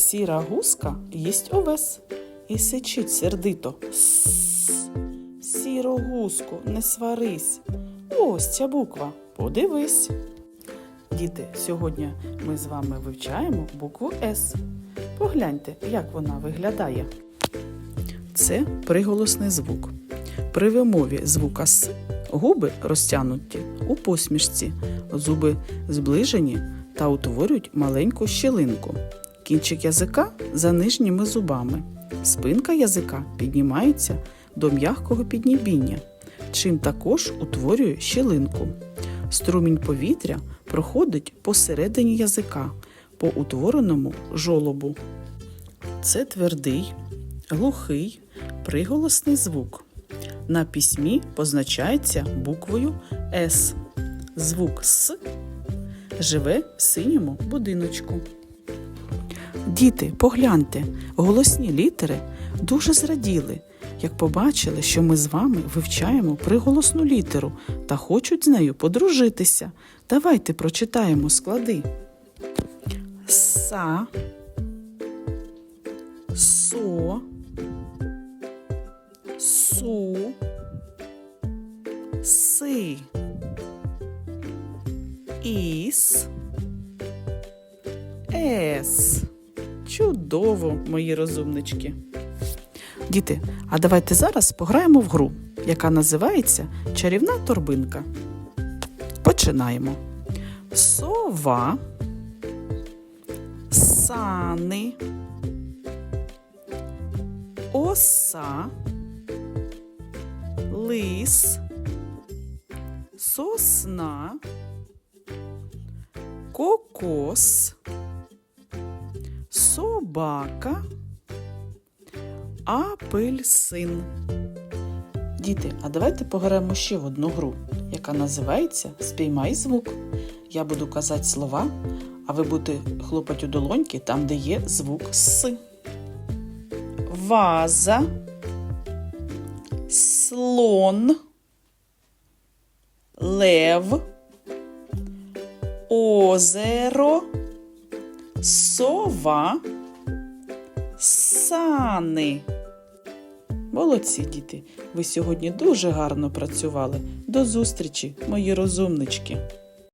Сіра гуска їсть овес і сичить сердито. Сіро гуску, не сварись. Ось ця буква. Подивись. Діти, сьогодні ми з вами вивчаємо букву С. Погляньте, як вона виглядає. Це приголосний звук. При вимові звука С губи розтягнуті у посмішці, зуби зближені та утворюють маленьку щілинку. Кінчик язика за нижніми зубами. Спинка язика піднімається до м'якого піднібіння, чим також утворює щілинку. Струмінь повітря проходить посередині язика по утвореному жолобу. Це твердий, глухий, приголосний звук. На письмі позначається буквою С. Звук С живе в синьому будиночку. Діти, погляньте, голосні літери дуже зраділи, як побачили, що ми з вами вивчаємо приголосну літеру та хочуть з нею подружитися. Давайте прочитаємо склади. Са, со, су, си, іс, ес. Чудово, мої розумнички. Діти, а давайте зараз пограємо в гру, яка називається Чарівна торбинка. Починаємо. Сова, сани, оса, лис, сосна, кокос, собака, апельсин. Діти, а давайте пограємо ще в одну гру, яка називається Спіймай звук. Я буду казати слова, а ви будете хлопати у долоньки там, де є звук С. Ваза, слон, лев, озеро, сова, сани. Молодці, діти! Ви сьогодні дуже гарно працювали. До зустрічі, мої розумнички!